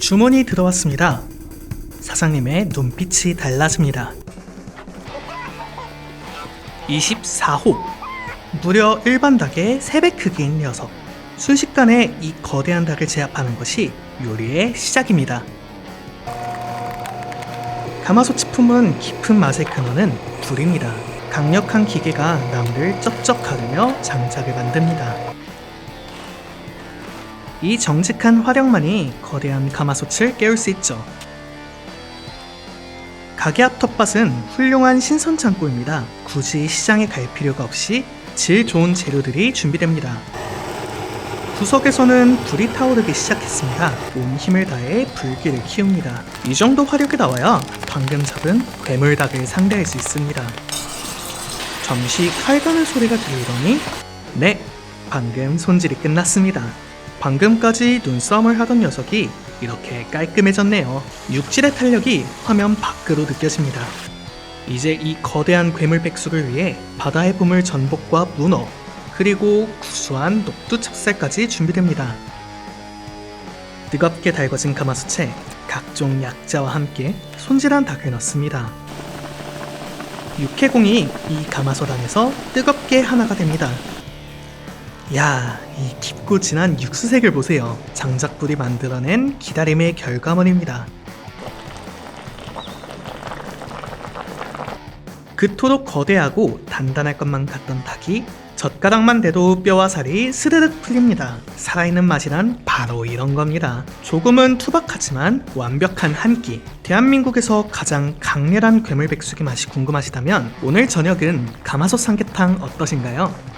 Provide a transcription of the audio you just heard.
주문이 들어왔습니다. 사장님의 눈빛이 달라집니다. 24호. 무려 일반 닭의 3배 크기인 녀석. 순식간에 이 거대한 닭을 제압하는 것이 요리의 시작입니다. 가마솥 품은 깊은 맛의 근원은 불입니다. 강력한 기계가 나무를 쩍쩍 가르며 장작을 만듭니다. 이 정직한 화력만이 거대한 가마솥을 깨울 수 있죠. 가게 앞 텃밭은 훌륭한 신선 창고입니다. 굳이 시장에 갈 필요가 없이 질 좋은 재료들이 준비됩니다. 구석에서는 불이 타오르기 시작했습니다. 온 힘을 다해 불길을 키웁니다. 이 정도 화력이 나와야 방금 잡은 괴물닭을 상대할 수 있습니다. 잠시 칼 가는 소리가 들리더니 네, 방금 손질이 끝났습니다. 방금까지 눈싸움을 하던 녀석이 이렇게 깔끔해졌네요. 육질의 탄력이 화면 밖으로 느껴집니다. 이제 이 거대한 괴물 백숙을 위해 바다의 보물 전복과 문어, 그리고 구수한 녹두 찹쌀까지 준비됩니다. 뜨겁게 달궈진 가마솥에 각종 약자와 함께 손질한 닭을 넣습니다. 육해공이 이 가마솥 안에서 뜨겁게 하나가 됩니다. 야, 이 깊고 진한 육수색을 보세요. 장작불이 만들어낸 기다림의 결과물입니다. 그토록 거대하고 단단할 것만 같던 닭이 젓가락만 대도 뼈와 살이 스르륵 풀립니다. 살아있는 맛이란 바로 이런 겁니다. 조금은 투박하지만 완벽한 한 끼. 대한민국에서 가장 강렬한 괴물백숙의 맛이 궁금하시다면 오늘 저녁은 가마솥 삼계탕 어떠신가요?